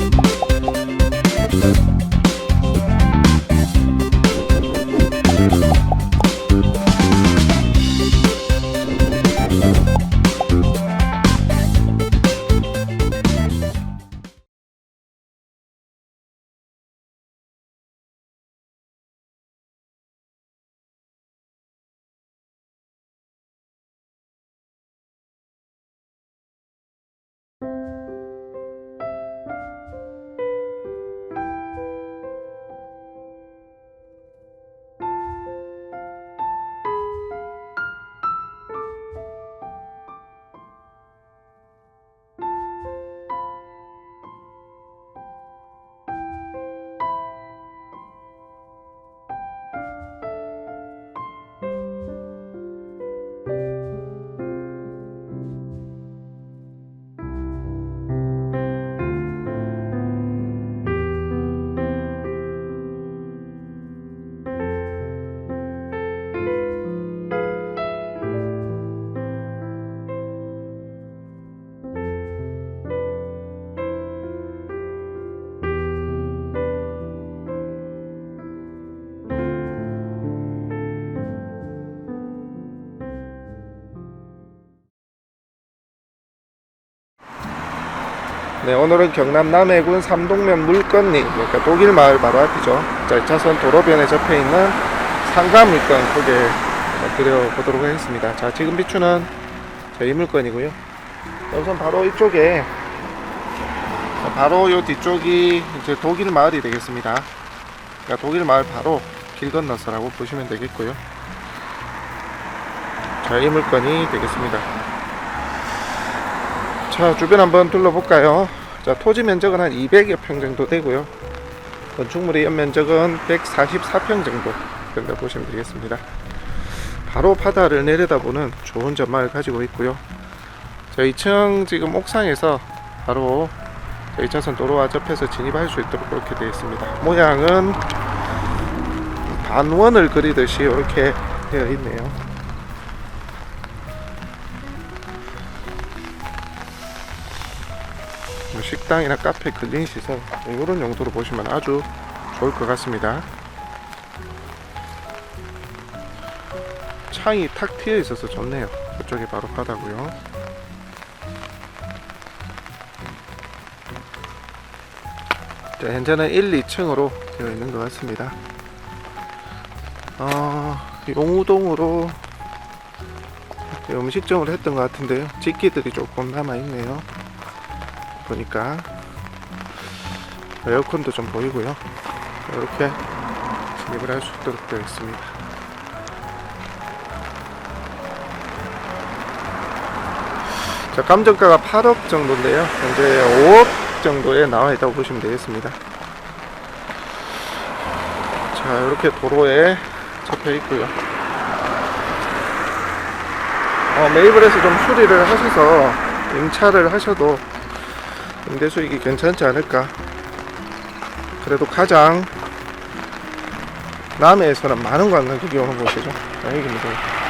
you 네, 오늘은 경남 남해군 삼동면 물건리, 그러니까 독일 마을 바로 앞이죠. 자, 2차선 도로변에 접해 있는 상가 물건 소개 드려보도록 하겠습니다. 자, 지금 비추는 저희 물건이고요. 우선 바로 이쪽에, 자, 바로 요 뒤쪽이 이제 독일 마을이 되겠습니다. 그러니까 독일 마을 바로 길 건너서라고 보시면 되겠고요. 자, 이 물건이 되겠습니다. 자 주변 한번 둘러볼까요 자 토지 면적은 한 200여 평 정도 되고요. 건축물의 연면적은 144평 정도 그렇게 보시면 되겠습니다. 바로 바다를 내려다보는 좋은 전망을 가지고 있고요. 자 2층 지금 옥상에서 바로 2차선 도로와 접해서 진입할 수 있도록 그렇게 되어 있습니다. 모양은 반원을 그리듯이 이렇게 되어 있네요 식당이나 카페 근린 시설 이런 용도로 보시면 아주 좋을 것 같습니다. 창이 탁 트여 있어서 좋네요. 그쪽이 바로 바다고요. 자, 현재는 1, 2층으로 되어 있는 것 같습니다. 어, 용우동으로 음식점을 했던 것 같은데요. 집기들이 조금 남아 있네요. 보니까 에어컨도 좀 보이고요. 이렇게 진입을 할 수 있도록 되어 있습니다. 자, 감정가가 8억 정도인데요. 현재 5억 정도에 나와 있다고 보시면 되겠습니다. 자, 이렇게 도로에 접혀 있고요. 어, 해서 좀 수리를 하셔서 임차를 하셔도 임대 수익이 괜찮지 않을까. 그래도 가장 남해에서는 많은 관광객이 오는 곳이죠. 자, 여기입니다.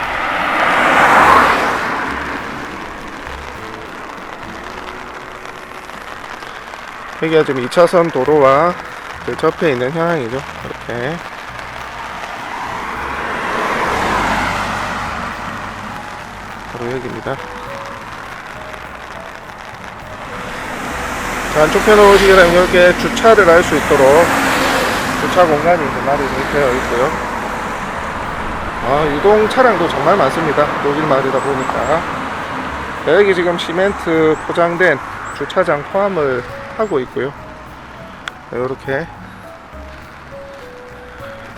여기가 지금 2차선 도로와 그 접해 있는 현황이죠. 이렇게. 바로 여기입니다. 안쪽 편으로 오시게 되면 이렇게 주차를 할 수 있도록 주차 공간이 마련이 되어 있고요. 아, 유동 차량도 정말 많습니다. 독일 마을이다 보니까. 자, 여기 지금 시멘트 포장된 주차장 포함을 하고 있고요. 이렇게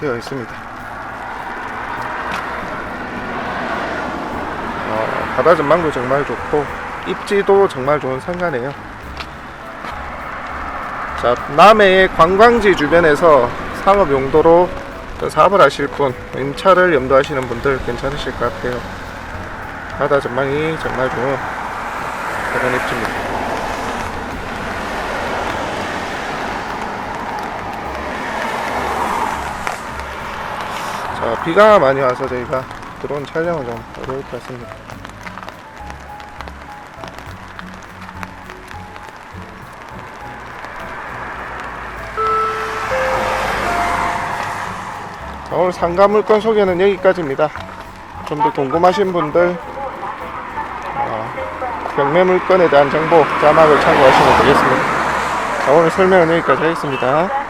되어 있습니다. 어, 바다 전망도 정말 좋고 입지도 정말 좋은 상가네요. 자, 남해의 관광지 주변에서 상업 용도로 사업을 하실 분, 임차를 염두하시는 분들 괜찮으실 것 같아요. 바다 전망이 정말 좋은 그런 입지입니다. 자, 비가 많이 와서 저희가 드론 촬영은 좀 어려울 것 같습니다. 오늘 상가 물건 소개는 여기까지입니다. 좀 더 궁금하신 분들 어, 경매 물건에 대한 정보 자막을 참고하시면 되겠습니다. 자, 오늘 설명은 여기까지 하겠습니다.